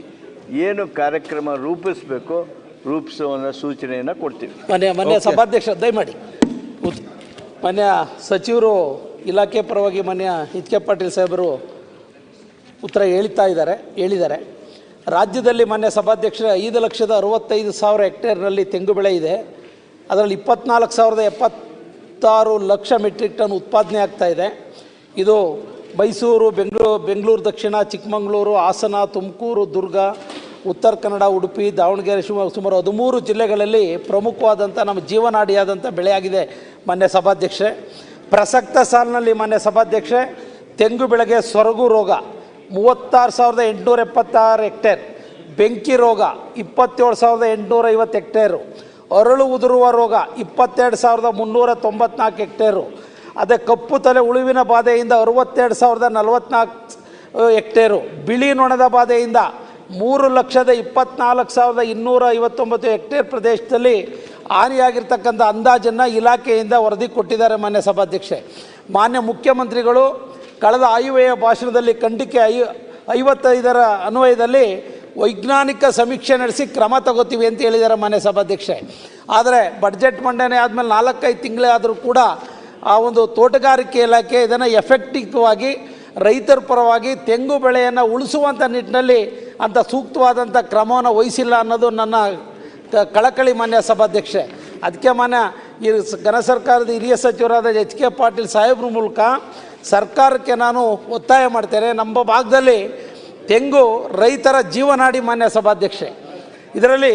ಏನು ಕಾರ್ಯಕ್ರಮ ರೂಪಿಸಬೇಕು. ರೂಪಿಸುವ ಸೂಚನೆಯನ್ನು ಕೊಡ್ತೀವಿ. ಮನೆ ಮನೆ ಸಭಾಧ್ಯಕ್ಷ ದಯಮಾಡಿ. ಮನೆಯ ಮಾನ್ಯ ಸಚಿವರು ಇಲಾಖೆ ಪರವಾಗಿ ಮನೆಯ ಎಚ್ ಕೆ ಪಾಟೀಲ್ ಸಾಹೇಬರು ಉತ್ತರ ಹೇಳ್ತಾ ಇದ್ದಾರೆ ಹೇಳಿದ್ದಾರೆ. ರಾಜ್ಯದಲ್ಲಿ ಮಾನ್ಯ ಸಭಾಧ್ಯಕ್ಷರ ಐದು ಲಕ್ಷದ ಅರವತ್ತೈದು ಸಾವಿರ ಹೆಕ್ಟೇರ್ನಲ್ಲಿ ತೆಂಗು ಬೆಳೆ ಇದೆ. ಅದರಲ್ಲಿ ಇಪ್ಪತ್ನಾಲ್ಕು ಸಾವಿರದ ಎಪ್ಪತ್ತಾರು ಲಕ್ಷ ಮೆಟ್ರಿಕ್ ಟನ್ ಉತ್ಪಾದನೆ ಆಗ್ತಾ ಇದೆ. ಇದು ಮೈಸೂರು ಬೆಂಗಳೂರು ಬೆಂಗಳೂರು ದಕ್ಷಿಣ ಚಿಕ್ಕಮಗಳೂರು ಹಾಸನ ತುಮಕೂರು ದುರ್ಗ ಉತ್ತರ ಕನ್ನಡ, ಉಡುಪಿ, ದಾವಣಗೆರೆ ಶಿವ ಸುಮಾರು ಹದಿಮೂರು ಜಿಲ್ಲೆಗಳಲ್ಲಿ ಪ್ರಮುಖವಾದಂಥ ನಮ್ಮ ಜೀವನಾಡಿಯಾದಂಥ ಬೆಳೆಯಾಗಿದೆ ಮಾನ್ಯ ಸಭಾಧ್ಯಕ್ಷೆ ಪ್ರಸಕ್ತ ಸಾಲಿನಲ್ಲಿ ಮಾನ್ಯ ಸಭಾಧ್ಯಕ್ಷೆ ತೆಂಗು ಬೆಳೆಗೆ ಸೊರಗು ರೋಗ, ಮೂವತ್ತಾರು ಸಾವಿರದ ಎಂಟುನೂರ ಎಪ್ಪತ್ತಾರು ಹೆಕ್ಟೇರ್, ಬೆಂಕಿ ರೋಗ, ಇಪ್ಪತ್ತೇಳು ಸಾವಿರದ ಎಂಟುನೂರ ಐವತ್ತು ಹೆಕ್ಟೇರು, ಅರಳು ಉದುರುವ ರೋಗ, ಇಪ್ಪತ್ತೆರಡು ಸಾವಿರದ ಮುನ್ನೂರ ತೊಂಬತ್ನಾಲ್ಕು ಹೆಕ್ಟೇರು, ಅದೇ ಕಪ್ಪು ತಲೆ ಉಳುವಿನ ಬಾಧೆಯಿಂದ ಅರವತ್ತೆರಡು ಸಾವಿರದ ನಲವತ್ನಾಲ್ಕು ಹೆಕ್ಟೇರು, ಬಿಳಿ ನೊಣದ ಬಾಧೆಯಿಂದ ಮೂರು ಲಕ್ಷದ ಇಪ್ಪತ್ನಾಲ್ಕು ಸಾವಿರದ ಇನ್ನೂರ ಐವತ್ತೊಂಬತ್ತು ಹೆಕ್ಟೇರ್ ಪ್ರದೇಶದಲ್ಲಿ ಹಾನಿಯಾಗಿರ್ತಕ್ಕಂಥ ಅಂದಾಜನ್ನು ಇಲಾಖೆಯಿಂದ ವರದಿ ಕೊಟ್ಟಿದ್ದಾರೆ ಮಾನ್ಯ ಸಭಾಧ್ಯಕ್ಷೆ. ಮಾನ್ಯ ಮುಖ್ಯಮಂತ್ರಿಗಳು ಕಳೆದ ಆಯುವೆಯ ಭಾಷಣದಲ್ಲಿ ಖಂಡಿಕೆ ಐ, ಐವತ್ತೈದರ ಅನ್ವಯದಲ್ಲಿ ವೈಜ್ಞಾನಿಕ ಸಮೀಕ್ಷೆ ನಡೆಸಿ ಕ್ರಮ ತಗೋತೀವಿ ಅಂತ ಹೇಳಿದ್ದಾರೆ ಮಾನ್ಯ ಸಭಾಧ್ಯಕ್ಷೆ. ಆದರೆ ಬಡ್ಜೆಟ್ ಮಂಡನೆ ಆದಮೇಲೆ ನಾಲ್ಕೈದು ತಿಂಗಳೇ ಆದರೂ ಕೂಡ ಆ ಒಂದು ತೋಟಗಾರಿಕೆ ಇಲಾಖೆ ಇದನ್ನು ಎಫೆಕ್ಟಿವ್ ಆಗಿ ರೈತರ ಪರವಾಗಿ ತೆಂಗು ಬೆಳೆಯನ್ನು ಉಳಿಸುವಂಥ ನಿಟ್ಟಿನಲ್ಲಿ ಅಂಥ ಸೂಕ್ತವಾದಂಥ ಕ್ರಮವನ್ನು ವಹಿಸಿಲ್ಲ ಅನ್ನೋದು ನನ್ನ ಕಳಕಳಿ ಮಾನ್ಯ ಸಭಾಧ್ಯಕ್ಷೆ. ಅದಕ್ಕೆ ಮಾನ್ಯ ಈ ಘನ ಸರ್ಕಾರದ ಹಿರಿಯ ಸಚಿವರಾದ ಎಚ್ ಕೆ ಪಾಟೀಲ್ ಸಾಹೇಬ್ರ ಮೂಲಕ ಸರ್ಕಾರಕ್ಕೆ ನಾನು ಒತ್ತಾಯ ಮಾಡ್ತೇನೆ. ನಮ್ಮ ಭಾಗದಲ್ಲಿ ತೆಂಗು ರೈತರ ಜೀವನಾಡಿ ಮಾನ್ಯ ಸಭಾಧ್ಯಕ್ಷೆ. ಇದರಲ್ಲಿ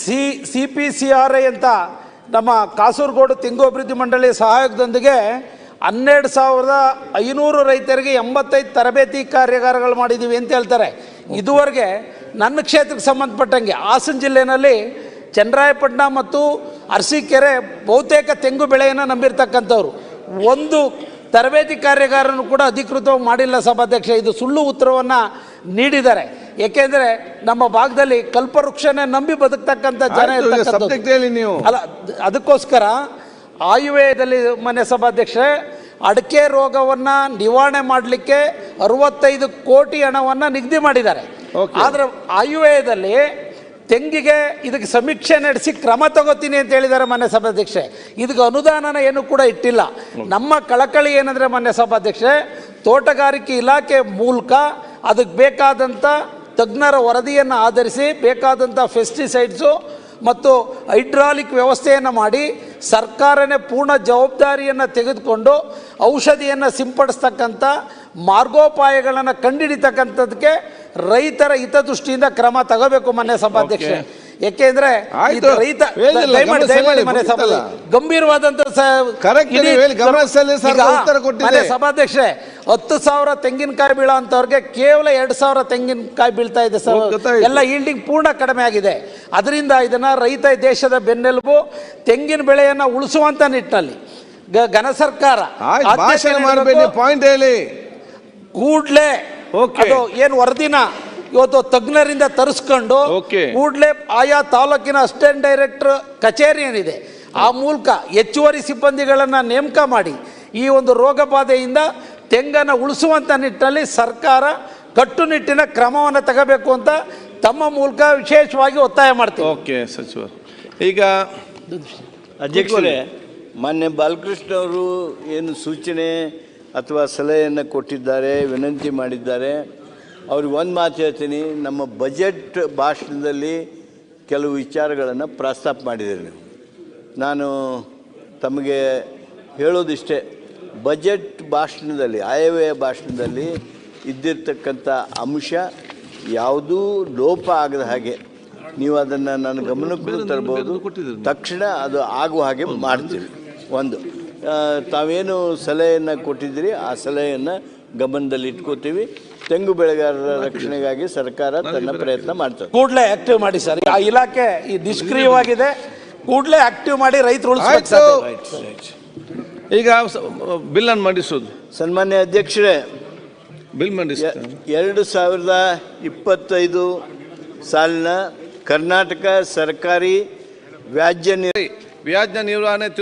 C C P C R I ಅಂತ ನಮ್ಮ ಕಾಸರಗೋಡು ತೆಂಗು ಅಭಿವೃದ್ಧಿ ಮಂಡಳಿ ಸಹಯೋಗದೊಂದಿಗೆ ಹನ್ನೆರಡು ಸಾವಿರದ ಐನೂರು ರೈತರಿಗೆ ಎಂಬತ್ತೈದು ತರಬೇತಿ ಕಾರ್ಯಾಗಾರಗಳು ಮಾಡಿದ್ದೀವಿ ಅಂತ ಹೇಳ್ತಾರೆ. ಇದುವರೆಗೆ ನನ್ನ ಕ್ಷೇತ್ರಕ್ಕೆ ಸಂಬಂಧಪಟ್ಟಂಗೆ ಹಾಸನ ಜಿಲ್ಲೆಯಲ್ಲಿ ಚನ್ನರಾಯಪಟ್ಟಣ ಮತ್ತು ಅರಸೀಕೆರೆ ಬಹುತೇಕ ತೆಂಗು ಬೆಳೆಯನ್ನು ನಂಬಿರ್ತಕ್ಕಂಥವ್ರು. ಒಂದು ತರಬೇತಿ ಕಾರ್ಯಾಗಾರನು ಕೂಡ ಅಧಿಕೃತವಾಗಿ ಮಾಡಿಲ್ಲ ಸಭಾಧ್ಯಕ್ಷ. ಇದು ಸುಳ್ಳು ಉತ್ತರವನ್ನು ನೀಡಿದ್ದಾರೆ. ಏಕೆಂದರೆ ನಮ್ಮ ಭಾಗದಲ್ಲಿ ಕಲ್ಪವೃಕ್ಷನೇ ನಂಬಿ ಬದುಕ್ತಕ್ಕಂಥ ಜನ ನೀವು. ಅಲ್ಲ ಅದಕ್ಕೋಸ್ಕರ ಆಯುರ್ವೇದದಲ್ಲಿ ಮನೆ ಸಭಾಧ್ಯಕ್ಷರೇ ಅಡಿಕೆ ರೋಗವನ್ನು ನಿವಾರಣೆ ಮಾಡಲಿಕ್ಕೆ ಅರವತ್ತೈದು ಕೋಟಿ ಹಣವನ್ನು ನಿಗದಿ ಮಾಡಿದ್ದಾರೆ. ಆದರೆ ಆಯುರ್ವೇದದಲ್ಲಿ ತೆಂಗಿಗೆ ಇದಕ್ಕೆ ಸಮೀಕ್ಷೆ ನಡೆಸಿ ಕ್ರಮ ತಗೋತೀನಿ ಅಂತ ಹೇಳಿದ್ದಾರೆ ಮನೆ ಸಭಾಧ್ಯಕ್ಷೆ ಇದಕ್ಕೆ ಅನುದಾನನ ಏನು ಕೂಡ ಇಟ್ಟಿಲ್ಲ. ನಮ್ಮ ಕಳಕಳಿ ಏನಂದರೆ ಮನೆ ಸಭಾಧ್ಯಕ್ಷೆ ತೋಟಗಾರಿಕೆ ಇಲಾಖೆ ಮೂಲಕ ಅದಕ್ಕೆ ಬೇಕಾದಂಥ ತಜ್ಞರ ವರದಿಯನ್ನು ಆಧರಿಸಿ ಬೇಕಾದಂಥ ಫೆಸ್ಟಿಸೈಡ್ಸು ಮತ್ತು ಹೈಡ್ರಾಲಿಕ್ ವ್ಯವಸ್ಥೆಯನ್ನು ಮಾಡಿ ಸರ್ಕಾರನೇ ಪೂರ್ಣ ಜವಾಬ್ದಾರಿಯನ್ನು ತೆಗೆದುಕೊಂಡು ಔಷಧಿಯನ್ನು ಸಿಂಪಡಿಸ್ತಕ್ಕಂಥ ಮಾರ್ಗೋಪಾಯಗಳನ್ನು ಕಂಡುಹಿಡಿತಕ್ಕಂಥದ್ದಕ್ಕೆ ರೈತರ ಹಿತದೃಷ್ಟಿಯಿಂದ ಕ್ರಮ ತಗೋಬೇಕು ಮನೆ ಸಭಾಧ್ಯಕ್ಷೆ ಯಾಕೆಂದ್ರೆ ರೈತ ಗಂಭೀರವಾದಂತ ಸಭಾಧ್ಯಕ್ಷೆ ಹತ್ತು ಸಾವಿರ ತೆಂಗಿನಕಾಯಿ ಬೀಳೋ ಅಂತವ್ರಿಗೆ ಕೇವಲ ಎರಡು ಸಾವಿರ ತೆಂಗಿನಕಾಯಿ ಬೀಳ್ತಾ ಇದೆ ಸರ್. ಎಲ್ಲ ಈಲ್ಡಿಂಗ್ ಪೂರ್ಣ ಕಡಿಮೆ ಆಗಿದೆ. ಅದರಿಂದ ಇದನ್ನ ರೈತ ದೇಶದ ಬೆನ್ನೆಲುಬು ತೆಂಗಿನ ಬೆಳೆಯನ್ನ ಉಳಿಸುವಂತ ನಿಟ್ಟಿನಲ್ಲಿ ಘನ ಸರ್ಕಾರ ಕೂಡ್ಲೆ ಓಕೆ ಏನು ವರದಿನ ಇವತ್ತು ತಜ್ಞರಿಂದ ತರಿಸ್ಕೊಂಡು ಕೂಡಲೇ ಕೂಡ್ಲೆ ಆಯಾ ತಾಲೂಕಿನ ಅಸಿಸ್ಟೆಂಟ್ ಡೈರೆಕ್ಟರ್ ಕಚೇರಿ ಏನಿದೆ ಆ ಮೂಲಕ ಹೆಚ್ಚುವರಿ ಸಿಬ್ಬಂದಿಗಳನ್ನು ನೇಮಕ ಮಾಡಿ ಈ ಒಂದು ರೋಗ ಬಾಧೆಯಿಂದ ತೆಂಗನ್ನು ಉಳಿಸುವಂಥ ನಿಟ್ಟಿನಲ್ಲಿ ಸರ್ಕಾರ ಕಟ್ಟುನಿಟ್ಟಿನ ಕ್ರಮವನ್ನು ತಗೋಬೇಕು ಅಂತ ತಮ್ಮ ಮೂಲಕ ವಿಶೇಷವಾಗಿ ಒತ್ತಾಯ ಮಾಡ್ತೀವಿ. ಓಕೆ ಸಚಿವ. ಈಗ ಅಧ್ಯಕ್ಷರೇ ಮಾನ್ಯ ಬಾಲಕೃಷ್ಣ ಅವರು ಏನು ಸೂಚನೆ ಅಥವಾ ಸಲಹೆಯನ್ನು ಕೊಟ್ಟಿದ್ದಾರೆ ವಿನಂತಿ ಮಾಡಿದ್ದಾರೆ. ಅವ್ರಿಗೆ ಒಂದು ಮಾತು ಹೇಳ್ತೀನಿ ನಮ್ಮ ಬಜೆಟ್ ಭಾಷಣದಲ್ಲಿ ಕೆಲವು ವಿಚಾರಗಳನ್ನು ಪ್ರಸ್ತಾಪ ಮಾಡಿದ್ದೀರಿ ನೀವು. ನಾನು ತಮಗೆ ಹೇಳೋದಿಷ್ಟೇ ಬಜೆಟ್ ಭಾಷಣದಲ್ಲಿ ಆಯವ್ಯಯ ಭಾಷಣದಲ್ಲಿ ಇದ್ದಿರ್ತಕ್ಕಂಥ ಅಂಶ ಯಾವುದೂ ಲೋಪ ಆಗದ ಹಾಗೆ ನೀವು ಅದನ್ನು ನನ್ನ ಗಮನಕ್ಕೂ ತರಬಹುದು ತಕ್ಷಣ ಅದು ಆಗುವ ಹಾಗೆ ಮಾಡ್ತೀವಿ. ಒಂದು ತಾವೇನು ಸಲಹೆಯನ್ನು ಕೊಟ್ಟಿದ್ದೀರಿ ಆ ಸಲಹೆಯನ್ನು ಗಮನದಲ್ಲಿ ಇಟ್ಕೋತೀವಿ. ತೆಂಗು ಬೆಳೆಗಾರರ ರಕ್ಷಣೆಗಾಗಿ ಸರ್ಕಾರ ತನ್ನ ಪ್ರಯತ್ನ ಮಾಡ್ತದೆ. ಕೂಡಲೇ ಆಕ್ಟಿವ್ ಮಾಡಿ ಸರ್. ಆ ಇಲಾಖೆ ಈ ನಿಷ್ಕ್ರಿಯವಾಗಿದೆ. ಕೂಡಲೇ ಆಕ್ಟಿವ್ ಮಾಡಿ ರೈತರು ಉಳಿಸ್ಬೇಕು ಆಯ್ತು. ಈಗ ಬಿಲ್ ಅನ್ನು ಮಂಡಿಸೋದು. ಸನ್ಮಾನ್ಯ ಅಧ್ಯಕ್ಷರೇ ಬಿಲ್ ಮಂಡಿಸ ಎ- ಎರಡು ಸಾವಿರದ ಇಪ್ಪತ್ತೈದು ಸಾಲಿನ ಕರ್ನಾಟಕ ಸರ್ಕಾರಿ ವ್ಯಾಜ್ಯ ವ್ಯಾಜ್ಯ ನಿರ್ವಹಣೆ